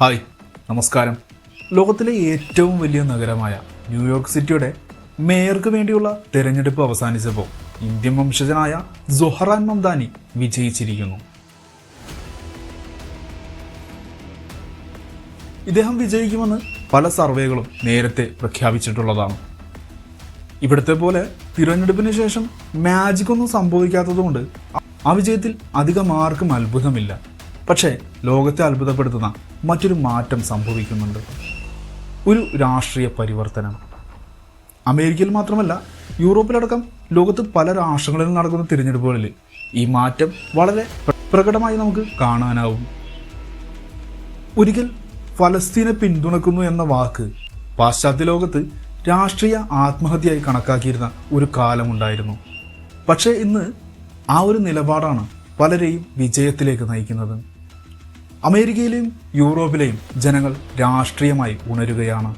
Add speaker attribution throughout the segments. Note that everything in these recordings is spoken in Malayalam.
Speaker 1: ഹായ് നമസ്കാരം. ലോകത്തിലെ ഏറ്റവും വലിയ നഗരമായ ന്യൂയോർക്ക് സിറ്റിയുടെ മേയർക്ക് വേണ്ടിയുള്ള തിരഞ്ഞെടുപ്പ് അവസാനിച്ചപ്പോൾ ഇന്ത്യൻ വംശജനായ ജൊഹറാൻ മംദാനി വിജയിച്ചിരിക്കുന്നു. ഇദ്ദേഹം വിജയിക്കുമെന്ന് പല സർവേകളും നേരത്തെ പ്രഖ്യാപിച്ചിട്ടുള്ളതാണ്. ഇവിടുത്തെ പോലെ തിരഞ്ഞെടുപ്പിന് ശേഷം മാജിക് ഒന്നും സംഭവിക്കാത്തതുകൊണ്ട് ആ വിജയത്തിൽ അധികം ആർക്കും അത്ഭുതമില്ല. പക്ഷേ ലോകത്തെ അത്ഭുതപ്പെടുത്തുന്ന മറ്റൊരു മാറ്റം സംഭവിക്കുന്നുണ്ട്. ഒരു രാഷ്ട്രീയ പരിവർത്തനം. അമേരിക്കയിൽ മാത്രമല്ല യൂറോപ്പിലടക്കം ലോകത്ത് പല രാഷ്ട്രങ്ങളിലും നടക്കുന്ന തിരഞ്ഞെടുപ്പുകളിൽ ഈ മാറ്റം വളരെ പ്രകടമായി നമുക്ക് കാണാനാവും. ഒരിക്കൽ ഫലസ്തീനെ പിന്തുണക്കുന്നു എന്ന വാക്ക് പാശ്ചാത്യ ലോകത്ത് രാഷ്ട്രീയ ആത്മഹത്യയായി കണക്കാക്കിയിരുന്ന ഒരു കാലമുണ്ടായിരുന്നു. പക്ഷേ ഇന്ന് ആ ഒരു നിലപാടാണ് പലരെയും വിജയത്തിലേക്ക് നയിക്കുന്നത്. അമേരിക്കയിലെയും യൂറോപ്പിലെയും ജനങ്ങൾ രാഷ്ട്രീയമായി ഉണരുകയാണ്.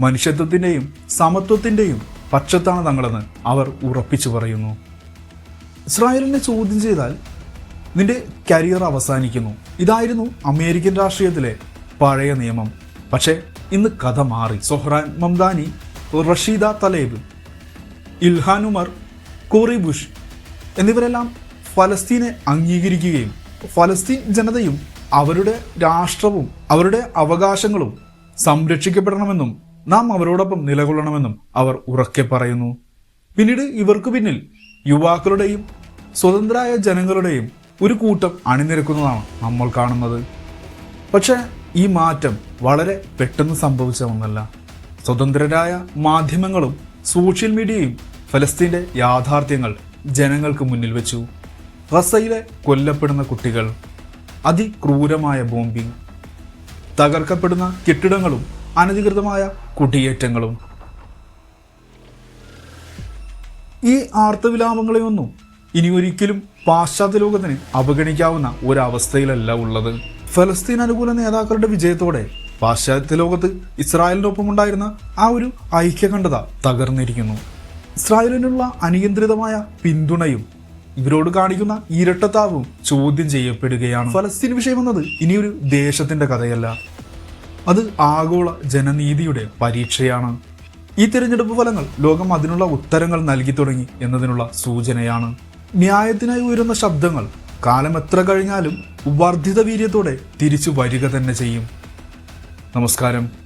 Speaker 1: മനുഷ്യത്വത്തിന്റെയും സമത്വത്തിന്റെയും പക്ഷത്താണ് തങ്ങളെന്ന് അവർ ഉറപ്പിച്ചു പറയുന്നു. ഇസ്രായേലിനെ ചോദ്യം ചെയ്താൽ നിന്റെ കരിയർ അവസാനിക്കുന്നു. ഇതായിരുന്നു അമേരിക്കൻ രാഷ്ട്രീയത്തിലെ പഴയ നിയമം. പക്ഷേ ഇന്ന് കഥ മാറി. Zohran Mamdani Rashida Tlaib Ilhan Omar Cori Bush എന്നിവരെല്ലാം ഫലസ്തീനെ അംഗീകരിക്കുകയും ഫലസ്തീൻ ജനതയും അവരുടെ രാഷ്ട്രവും അവരുടെ അവകാശങ്ങളും സംരക്ഷിക്കപ്പെടണമെന്നും നാം അവരോടൊപ്പം നിലകൊള്ളണമെന്നും അവർ ഉറക്കെ പറയുന്നു. പിന്നീട് ഇവർക്ക് പിന്നിൽ യുവാക്കളുടെയും സ്വതന്ത്രരായ ജനങ്ങളുടെയും ഒരു കൂട്ടം അണിനിരക്കുന്നതാണ് നമ്മൾ കാണുന്നത്. പക്ഷേ ഈ മാറ്റം വളരെ പെട്ടെന്ന് സംഭവിച്ച ഒന്നല്ല. സ്വതന്ത്രരായ മാധ്യമങ്ങളും സോഷ്യൽ മീഡിയയും ഫലസ്തീന്റെ യാഥാർത്ഥ്യങ്ങൾ ജനങ്ങൾക്ക് മുന്നിൽ വെച്ചു. റസയിലെ കൊല്ലപ്പെടുന്ന കുട്ടികൾ അതിക്രൂരമായ ബോംബിംഗ് തകർക്കപ്പെടുന്ന കെട്ടിടങ്ങളും അനധികൃതമായ കുടിയേറ്റങ്ങളും. ഈ ആർത്തവിലാപങ്ങളെയൊന്നും ഇനി ഒരിക്കലും പാശ്ചാത്യ ലോകത്തിന് അവഗണിക്കാവുന്ന ഒരവസ്ഥയിലല്ല ഉള്ളത്. ഫലസ്തീൻ അനുകൂല നേതാക്കളുടെ വിജയത്തോടെ പാശ്ചാത്യ ലോകത്ത് ഇസ്രായേലിനൊപ്പം ഉണ്ടായിരുന്ന ആ ഒരു ഐക്യകണ്ഠത തകർന്നിരിക്കുന്നു. ഇസ്രായേലിനുള്ള അനിയന്ത്രിതമായ പിന്തുണയും ഇവരോട് കാണിക്കുന്ന ഇരട്ടത്താവും ചോദ്യം ചെയ്യപ്പെടുകയാണ്. ഫലസ്തീൻ വിഷയം എന്നത് ഇനിയൊരു ദേശത്തിന്റെ കഥയല്ല. അത് ആഗോള ജനനീതിയുടെ പരീക്ഷയാണ്. ഈ തിരഞ്ഞെടുപ്പ് ഫലങ്ങൾ ലോകം അതിനുള്ള ഉത്തരങ്ങൾ നൽകി തുടങ്ങി എന്നതിനുള്ള സൂചനയാണ്. ന്യായത്തിനായി ഉയരുന്ന ശബ്ദങ്ങൾ കാലം എത്ര കഴിഞ്ഞാലും വർദ്ധിത വീര്യത്തോടെ തിരിച്ചു വരിക തന്നെ ചെയ്യും. നമസ്കാരം.